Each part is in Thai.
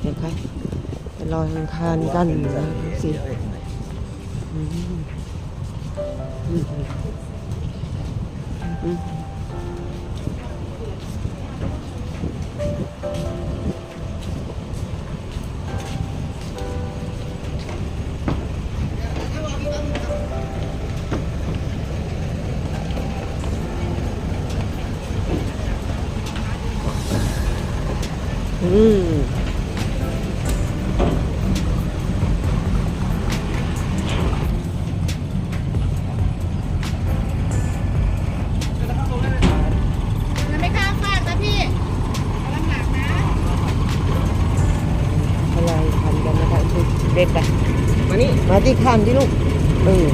เห็นไหมเะจะลอยอัคานกันนะสิอืมอ。 กี่คันที่ลูกเออ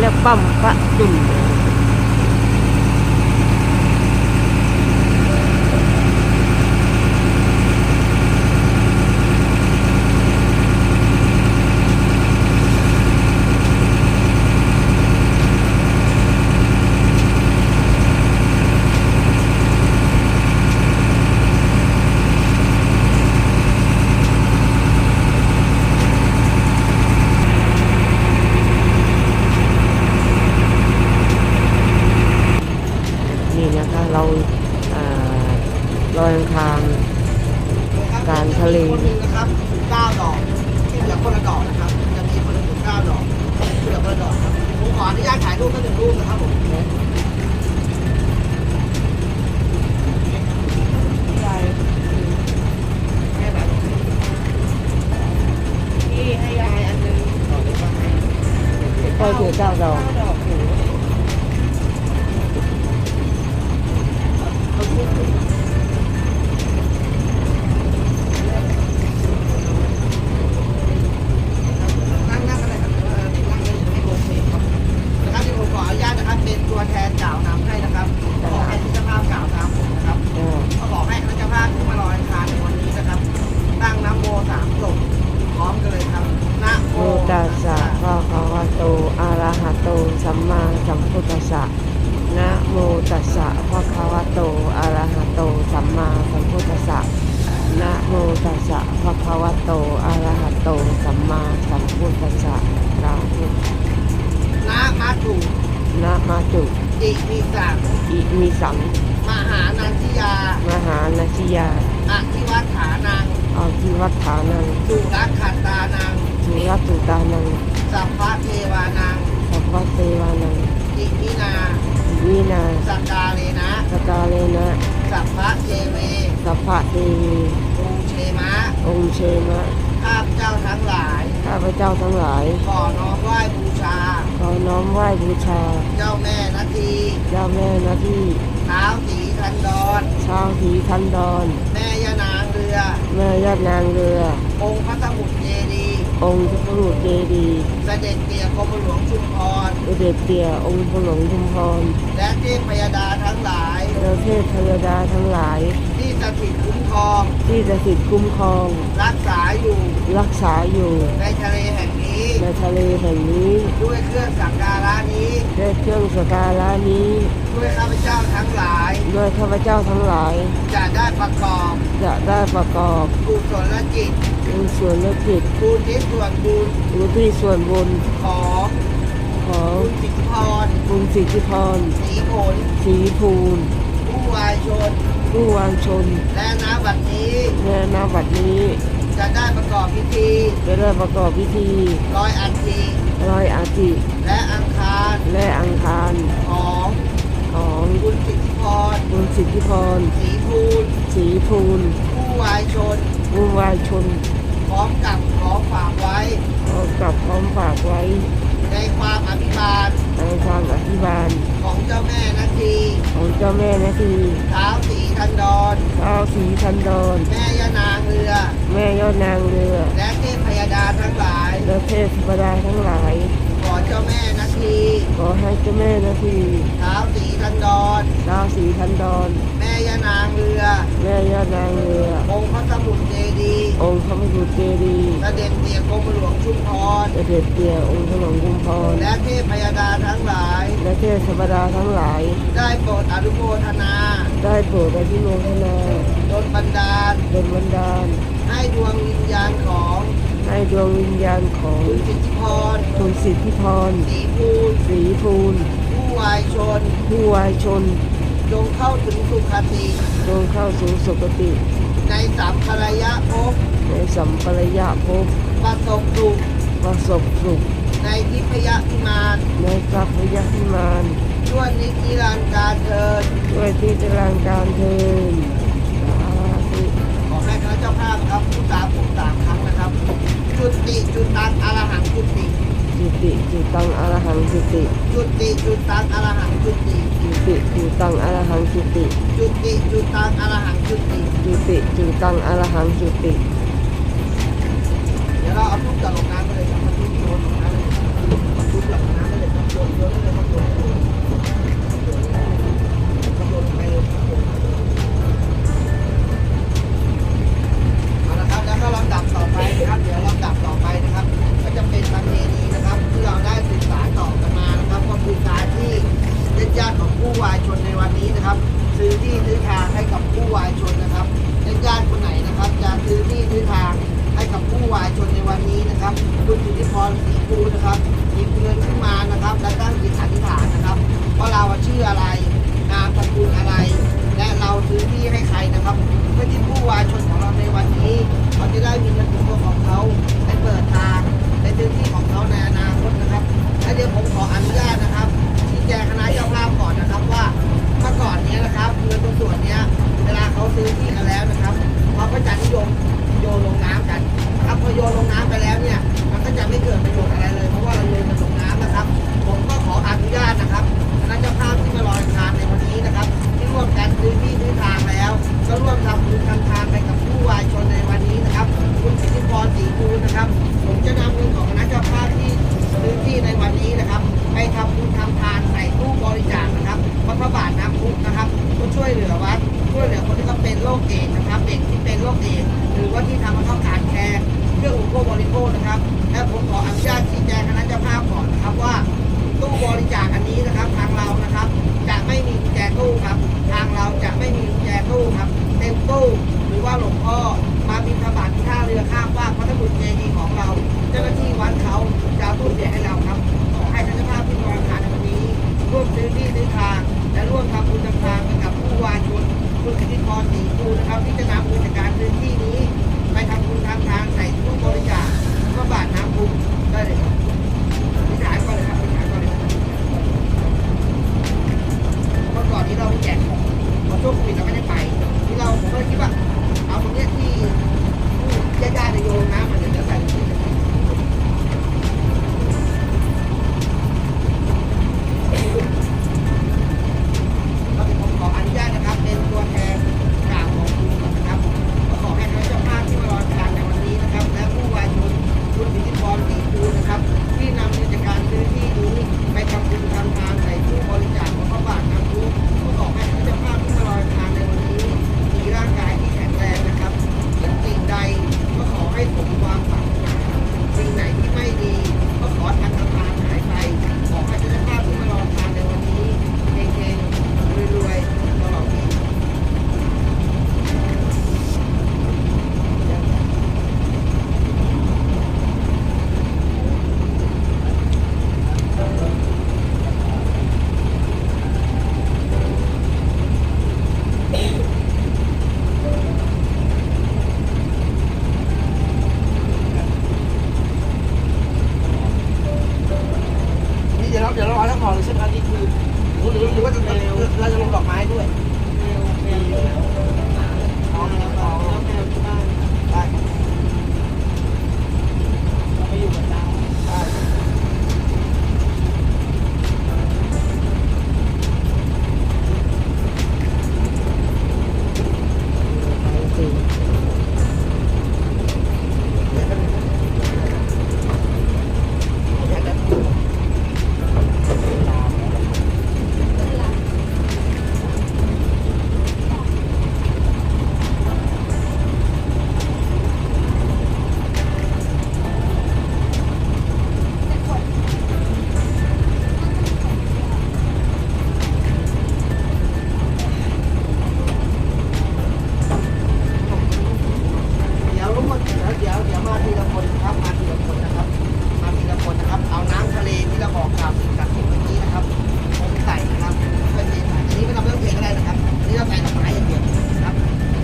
เรียกปั๊มพระจุล ค่อย สัมมาสัมพุทธัสสะนะโมตัสสะภะคะวะโตอะระหะโตสัมมาสัมพุทธัสสะนะโมตัสสะภะคะวะโตอะระหะโตสัมมาสัมพุทธัสสะสาธุนะมาถูกนะมาจุอิมิสังอิมิสังมหานันทิยา มหานาชิยาอธิวัฏฐานังอาทิวัฏฐานังสุรักขันตานังสุรตุตานังสัพพะเทวานัง สัพพะเทวานังอิมินาวินาสักกาเลนะสกาเลนะสัพพะเทเวสัพพะเทวีภูเชมะองค์เชมะข้าพเจ้าทั้งหลาย ข้าพเจ้าทั้งหลาย ขอน้อมไหว้บูชา ขอน้อมไหว้บูชา เจ้าแม่นาทีเจ้าแม่นาที่เท้าสีทันดรชาวถีทันดอน แม่ยานางเรือ แม่ยอดนางเรือ องค์พระสมุทรเจดีย์ องค์พระพุทธเจดีย์เสด็จเตี่ยกรมหลวงชุมพร เสด็จเตี่ยองค์พระหลวงชุมพรและเทพพยดาทั้งหลาย และเทพพยดาทั้งหลาย ที่สถิตคุ้มครอง ที่จะสิทธิ์คุ้มครอง รักษาอยู่ รักษาอยู่ ในทะเลแห่งนี้ ในทะเลแห่งนี้ ด้วยเครื่องสักการะนี้ ด้วยเครื่องสกการะนี้ ด้วยข้าพเจ้าทั้งหลาย ด้วยข้าพเจ้าทั้งหลาย จะได้ประกอบจะได้ประกอบกุศลจิตเป็นส่วนและจิตบุญที่ส่วนบุญอุทิศส่วนบุญของของคุณสิทธิพรคุณสิทธิพรศรีผลศรีภูลผู้วายชน ผู้วางชนและณบัดนี้ ในนาบัดนี้ จะได้ประกอบพิธีจะได้ประกอบพิธีลอยอัฐิลอยอาทิและอังคารและอังคารของ ของคุณสิทธิพรคุณสิทธิพรศรีภูลศรีภูลผู้วายชนผู้วางชน พร้อมกับขอฝากไว้เอากลับพร้อมฝากไว้ ในความอภิบาลในความอธิบาล ของเจ้าแม่นาทีของเจ้าแม่นาทีเท้าสีทันดรท้าวสีทันดอนแม่ยานางเรือ แม่ยอดนางเรือ และเทพพยดาทั้งหลายและเทพธิดาทั้งหลายขอ เจ้าแม่นาทีขอให้เจ้าแม่นาทีเท้าสีทันดรท้าวสีทันดอน แม่ยานางเรือ แม่ยอดนางเรือ องค์พระสมุทรเจดีย์องค์พระพุทธเจดีย์เสด็จเตี่ยกรมหลวงชุมพร เสด็จเตี่ยองค์พระหลวงกุมพร และเทพพยดาทั้งหลาย และเทพธรรมดาทั้งหลาย ได้โปรดอนุโมทนาได้โปรดอภิโมทนาโดนบันดาลเป็นบันดาล ให้ดวงวิญญาณของ ให้ดวงวิญญาณของคุณสิทธิพรคุณสิทธิพรศรีภูลศรีภูลผู้วายชนผู้วายชนจงเข้าถึงสุขติจงเข้าสู่สุคติ ในสามภรยะภพในสัมปรายะภพประสบสุขประสบสุขในทิพยพิมานในกัพยพิมานช่วงนิจิรันดร์การเทินด้วยที่จรังการเทิน ภาพครับผู้ตามผมสามครั้งนะครับ จุติจุตังอรหังจุติ จุติจุตังอรหังจุติ จุติจุตังอรหังจุติ จุติจุตังอรหังจุติ จุติจุตังอรหังจุติ จุติจุตังอรหังจุติ เดี๋ยวเราเอาทุกจากลงน้ำไปเลยครับทุกโยนลงน้ำเลยเอาทุกจากลงน้ำไปเลยครับโยนโยนได้เลยครับโยน ต่อไปนะครับ เดี๋ยวเรากลับต่อไปนะครับ ก็จะเป็นประเพณีนะครับที่เราได้ศึกษาต่อกันมานะครับ ก็คือการที่ญาติญาติของผู้วายชนในวันนี้นะครับ ซื้อที่ซื้อทางให้กับผู้วายชนนะครับญาติญาติคนไหนนะครับ จะซื้อที่ซื้อทางให้กับผู้วายชนในวันนี้นะครับคุณสุทธิพรศรีภูนะครับหยิบเงินขึ้นมานะครับ และตั้งจิตอธิษฐานนะครับว่าเราชื่ออะไรนามสกุลอะไร และเราซื้อที่ให้ใครนะครับเพื่อที่ผู้วายชนของเราในวันนี้ เขาจะได้มีเงินส่นตัวของเขาไปเปิดทางในพื้นที่ของเขาในอนาคตนะครับแล้วเดี๋ยวผมขออนุญาตนะครับที่แจ้งคณะยจ้าภาก่อนนะครับว่าเมื่อก่อนนี้นะครับเงินตรงส่วนนี้เวลาเขาซื้อที่กันแล้วนะครับเขาก็จะนิยมโยนลงน้ำกันครับพอโยนลงน้ำไปแล้วเนี่ยมันก็จะไม่เกิดประโยชน์อะไรเลยเพราะว่าเราโยนมัตกน้ำนะครับ ผมก็ขออนุญาตนะครับคณะเจ้าภาพที่มาลอยทานในวันนี้นะครับ ที่ร่วมกันซื้อที่ซื้อทางแล้ว ก็ร่วมทำบุญทำทานไปกับผู้วายชนใน รศรีคูณนะครับ ผมจะนำเงินของคณะเจ้าภาพที่พื้นที่ในวันนี้นะครับ ไปทำบุญทำทานใส่ตู้บริจาคนะครับวัดพระบาทน้ำพุนะครับเพื่อช่วยเหลือวัดช่วยเหลือคนที่เขาเป็นโรคเอดนะครับเด็กที่เป็นโรคเอดหรือว่าที่ทำให้เขาขารแคร์เรื่องอุปโภคบริโภคนะครับและผมขออนุญาตชี้แจงคณะเจ้าภาพก่อนนะครับว่า ตู้บริจาคอันนี้นะครับทางเรานะครับ จะไม่มีแจกตู้ครับ ทางเราจะไม่มีแจกตู้ครับ เต็มตู้หรือว่าหลวงพ่อ มาบินธบาตที่ท่าเรือข้ามฟาพระธบุตรเจดีย์ของเรา เจ้าหน้าที่วัดเขาจะเอาตู้เสียให้เราครับ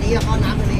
อันนี้เรา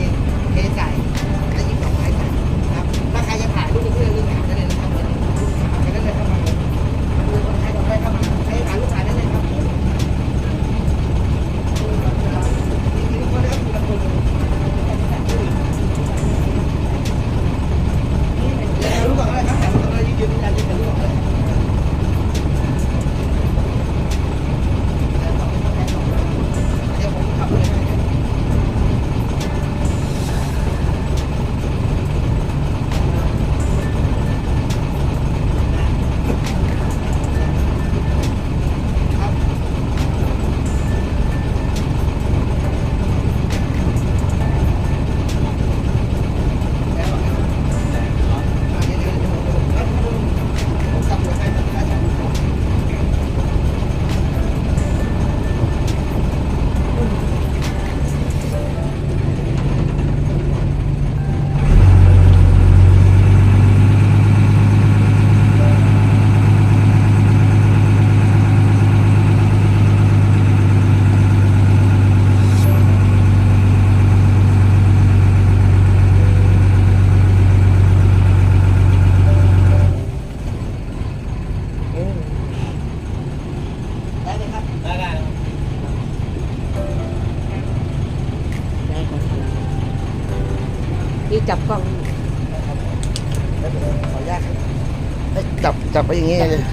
หนึ่ง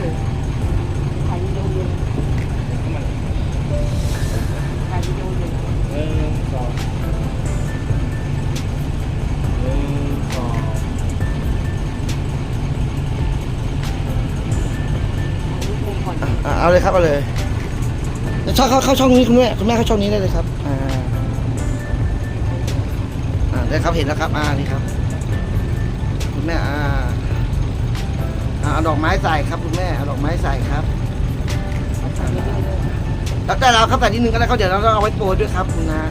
สองอะเอาเลยครับเอาเลยเดี๋ยวช่องเข้าเข้าช่องนี้คุณแม่คุณแม่เข้าช่องนี้ได้เลยครับ อ่าอ่าเลยครับเห็นแล้วครับ อ่านี่ครับ คุณแม่อ่าอ่า เอาดอกไม้ใส่ครับคุณแม่เอาดอกไม้ใส่ครับแล้วแต่เราครับแต่นิดนึงก็ได้เขาเดี๋ยวเราต้องเอาไว้โปรยด้วยครับคุณนะ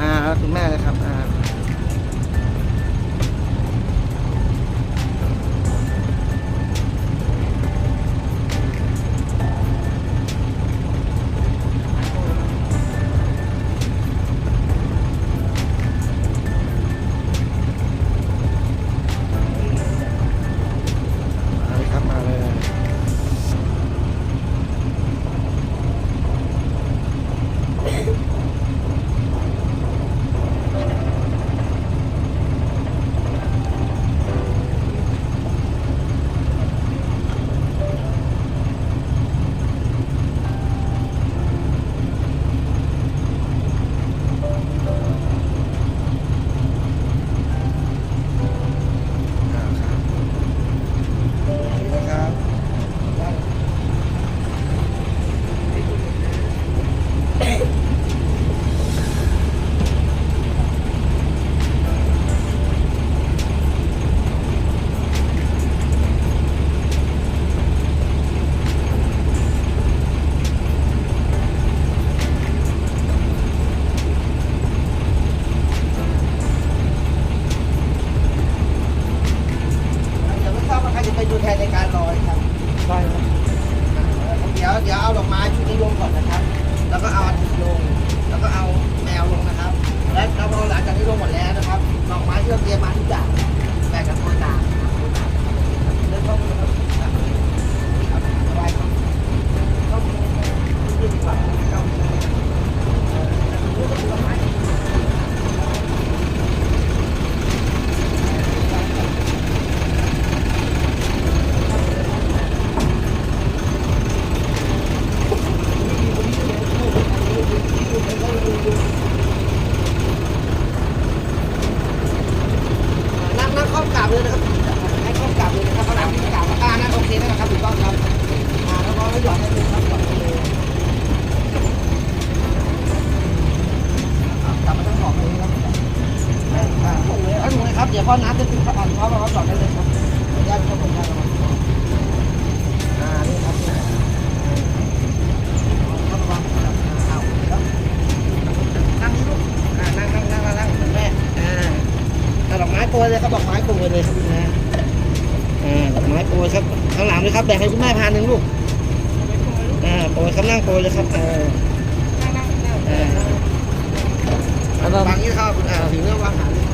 อ่าคุณแม่เลยครับอ่า อนเขาเราหย่อนได้เลยครับขออนุญาตครับผมครับอ่านี่ครับครับวางครับอ่าเอาครับนั่งนี่ลูกอ่านั่งนั่งนั่งนั่งนั่งคุณแม่อ่าเอาดอกไม้โปรยเลยครับดอกไม้โปรยเลยครับคุณแม่อ่าดอกไม้โปรยครับข้างหลังเลยครับแบ่งให้คุณแม่พานหนึ่งลูกอ่าโปรยครับนั่งโปรยเลยครับเออเออแล้วก็วางนี้ครับคุณอ่าถึงเรื่องวางหาเลย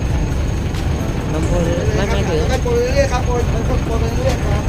ไม่ไม่ถือ มันโปรเรื่อยๆครับโปรมันโปรเรื่อยๆครับ